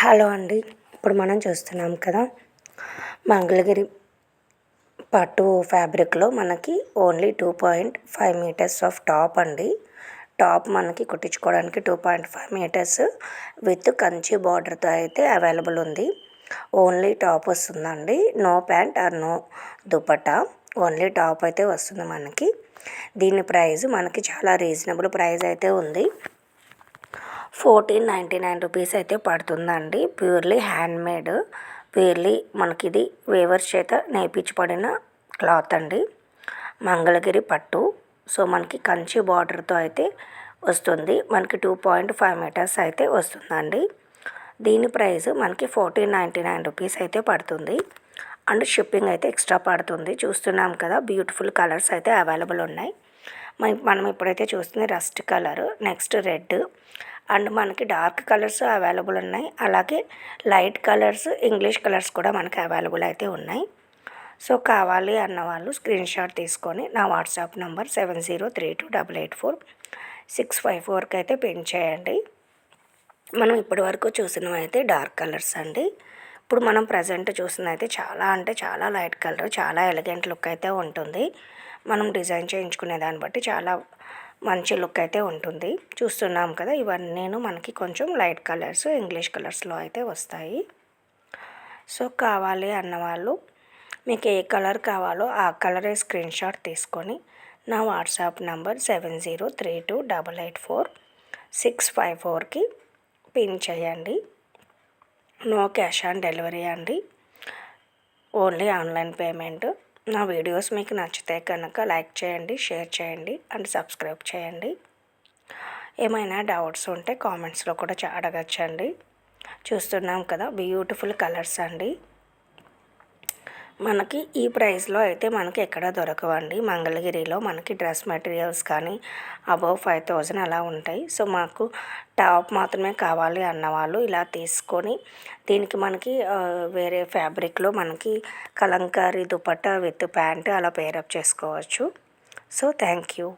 Hello అండి. ఇప్పుడు మనం చూస్తున్నాం కదా మంగళగిరి పట్టు ఫ్యాబ్రిక్లో మనకి only two point five meters of top అండి. టాప్ మనకి కుట్టించుకోవడానికి two point five meters with Kanchi బార్డర్తో అయితే అవైలబుల్ ఉంది. ఓన్లీ టాప్ వస్తుందండి. No pant or no dupatta. Only top అయితే వస్తుంది మనకి. దీని ప్రైస్ మనకి చాలా రీజనబుల్ ప్రైస్ అయితే ఉంది. ఫోర్టీన్ నైంటీ నైన్ రూపీస్ అయితే పడుతుందండి. ప్యూర్లీ హ్యాండ్మేడ్ ప్యూర్లీ మనకి ఇది వేవర్స్ చేత నేర్పించబడిన క్లాత్ అండి. మంగళగిరి పట్టు. సో మనకి కంచి బార్డర్తో అయితే వస్తుంది. మనకి టూ పాయింట్ ఫైవ్ మీటర్స్ అయితే వస్తుందండి. దీని ప్రైస్ మనకి ఫోర్టీన్ నైంటీ నైన్ రూపీస్ అయితే పడుతుంది. అండ్ షిప్పింగ్ అయితే ఎక్స్ట్రా పడుతుంది. చూస్తున్నాం కదా బ్యూటిఫుల్ కలర్స్ అయితే అవైలబుల్ ఉన్నాయి. మనం ఇప్పుడైతే చూస్తుంది rust colour next red. And మనకి డార్క్ కలర్స్ అవైలబుల్ ఉన్నాయి. అలాగే లైట్ కలర్స్ ఇంగ్లీష్ కలర్స్ కూడా మనకి అవైలబుల్ అయితే ఉన్నాయి. సో కావాలి అన్న వాళ్ళు స్క్రీన్ షాట్ తీసుకొని నా WhatsApp number seven zero three two double eight four six five ఫోర్కి అయితే పిన్ చేయండి. మనం ఇప్పటి వరకు చూసినవి అయితే డార్క్ కలర్స్ అండి. ఇప్పుడు మనం ప్రజెంట్ చూసిన అయితే చాలా అంటే చాలా లైట్ కలర్ చాలా ఎలిగెంట్ లుక్ అయితే ఉంటుంది. మనం డిజైన్ చేయించుకునే దాన్ని బట్టి చాలా మంచి లుక్ అయితే ఉంటుంది. చూస్తున్నాం కదా ఇవన్నీ నేను మనకి కొంచెం లైట్ కలర్స్ ఇంగ్లీష్ కలర్స్లో అయితే వస్తాయి. సో కావాలి అన్నవాళ్ళు మీకు ఏ కలర్ కావాలో ఆ కలరే స్క్రీన్ షాట్ తీసుకొని నా WhatsApp number seven zero three two double eight four six five ఫోర్కి పిన్ చేయండి. నో క్యాష్ ఆన్ డెలివరీ అండి. Only online payment. నా వీడియోస్ మీకు నచ్చితే కనుక లైక్ చేయండి షేర్ చేయండి అండ్ సబ్స్క్రైబ్ చేయండి. ఏమైనా డౌట్స్ ఉంటే కామెంట్స్లో కూడా అడగచ్చండి. చూస్తున్నాం కదా బ్యూటిఫుల్ కలర్స్ అండి. మనకి ఈ ప్రైస్లో అయితే మనకి ఎక్కడ దొరకవండి. మంగళగిరిలో మనకి డ్రెస్ మెటీరియల్స్ కానీ అబౌవ్ ఫైవ్ థౌజండ్ అలా ఉంటాయి. సో మాకు టాప్ మాత్రమే కావాలి అన్నవాళ్ళు ఇలా తీసుకొని దీనికి మనకి వేరే ఫ్యాబ్రిక్లో మనకి కలంకారీ దుపట్టా విత్ ప్యాంట్ అలా పేరప్ చేసుకోవచ్చు. So thank you.